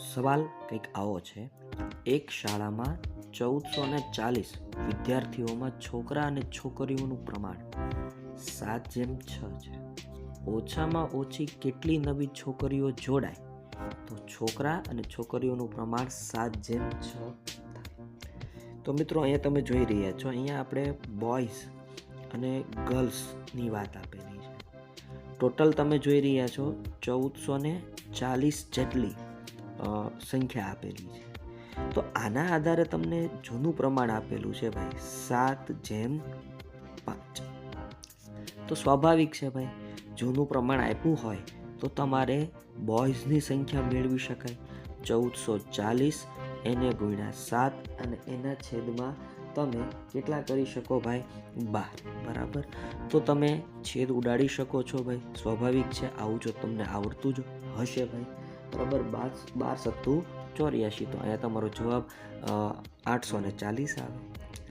સવાલ કંઈક આવો છે. એક શાળામાં ચૌદસો ને ચાલીસ વિદ્યાર્થીઓમાં છોકરા અને છોકરીઓનું પ્રમાણ સાત જેમ છ છે. ઓછામાં ઓછી કેટલી નવી છોકરીઓ જોડાય? તો છોકરા અને છોકરીઓનું પ્રમાણ સાત જેમ છ તો મિત્રો, અહીંયા તમે જોઈ રહ્યા છો, અહીંયા આપણે બોયઝ અને ગર્લ્સની વાત આપેલી છે. ટોટલ તમે જોઈ રહ્યા છો ચૌદસો ને ચાલીસ જેટલી સંખ્યા આપેલી છે. તો આના આધારે તમને જૂનું પ્રમાણ આપેલું છે ભાઈ, સાત જેમ પાંચ. તો સ્વાભાવિક છે ભાઈ, જૂનું પ્રમાણ આપ્યું હોય તો તમારે બોયઝની સંખ્યા મેળવી શકાય. ચૌદસો ચાલીસ, એને ગુણ્યા સાત અને એના છેદમાં તમે કેટલા કરી શકો ભાઈ? બાર. બરાબર? તો તમે છેદ ઉડાડી શકો છો ભાઈ. સ્વાભાવિક છે, આવું જો તમને આવડતું જ હશે ભાઈ. બરાબર બાર બાર સત્તુ ચોર્યાસી તો અહીંયા તમારો જવાબ આઠસો ને ચાલીસ આવે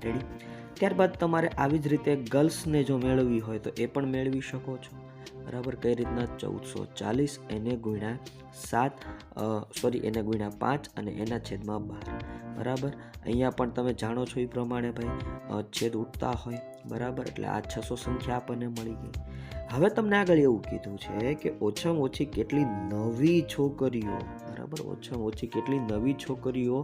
રેડી ત્યારબાદ તમારે આવી જ રીતે ગર્લ્સને જો મેળવવી હોય તો એ પણ મેળવી શકો છો. બરાબર કઈ રીતના ચૌદસો ચાલીસ, એને ગુણ્યા સાત સોરી એને ગુણ્યા પાંચ અને એના છેદમાં બાર. બરાબર? અહીંયા પણ તમે જાણો છો એ પ્રમાણે ભાઈ છેદ ઉઠતા હોય. બરાબર? એટલે આ છસો સંખ્યા આપણને મળી ગઈ. હવે તમને આગળ એવું કીધું છે કે ઓછામાં ઓછી કેટલી નવી છોકરીઓ, બરાબર? ઓછામાં ઓછી કેટલી નવી છોકરીઓ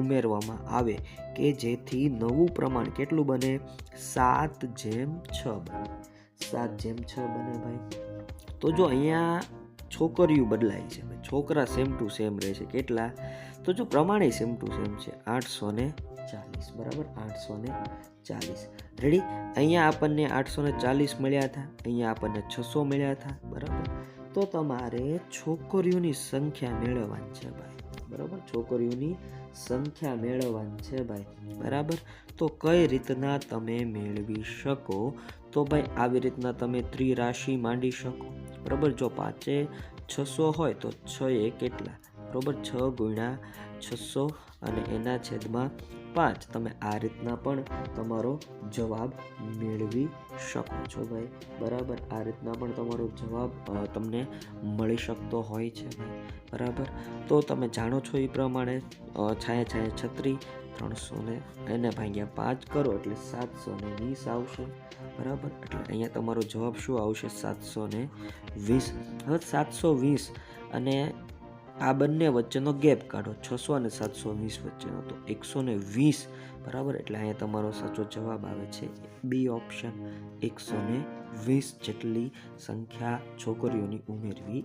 ઉમેરવામાં આવે કે જેથી નવું પ્રમાણ કેટલું બને? સાત જેમ છ. બને સાત જેમ છ બને ભાઈ. તો જો અહીંયા છોકરીઓ બદલાય છે છોકરા સેમ ટુ સેમ રહે છે. કેટલા? તો જો પ્રમાણે સેમ ટુ સેમ છે. આઠસો ને ચાલીસ. બરાબર? આઠસો ને ચાલીસ. રેડી અહીંયા આપણને આઠસો ને ચાલીસ મળ્યા હતા. અહીંયા આપણને છસો મળ્યા હતા. બરાબર? તો તમારે છોકરીઓની સંખ્યા મેળવવાની છે ભાઈ. બરાબર? છોકરીઓની સંખ્યા મેળવવાની છે ભાઈ. બરાબર? તો કઈ રીતના તમે મેળવી શકો? તો ભાઈ, આવી રીતના તમે ત્રિરાશિ માંડી શકો. બરાબર? જો પાંચે છસો હોય તો છ એ કેટલા? બરાબર છ ગુણ્યા છસો અને એના છેદમાં પાંચ. તમે આ રીતના પણ તમારો જવાબ મેળવી શકો છો ભાઈ. બરાબર? આ રીતના પણ તમારો જવાબ તમને મળી શકતો હોય છે ભાઈ. બરાબર? તો તમે જાણો છો એ પ્રમાણે છાયા છાયા છત્રી, ત્રણસો ને એને ભાગ્યા પાંચ કરો એટલે સાતસો ને વીસ આવશે. બરાબર? એટલે અહીંયા તમારો જવાબ શું આવશે? સાતસો ને વીસ. હવે સાતસો વીસ અને આ બંને વચ્ચેનો ગેપ કાઢો. છસો અને સાતસો વીસ વચ્ચેનો. તો એકસો ને વીસ, બરાબર? એટલે અહીંયા તમારો સાચો જવાબ આવે છે બી ઓપ્શન એકસો વીસ જેટલી સંખ્યા છોકરીઓની ઉમેરવી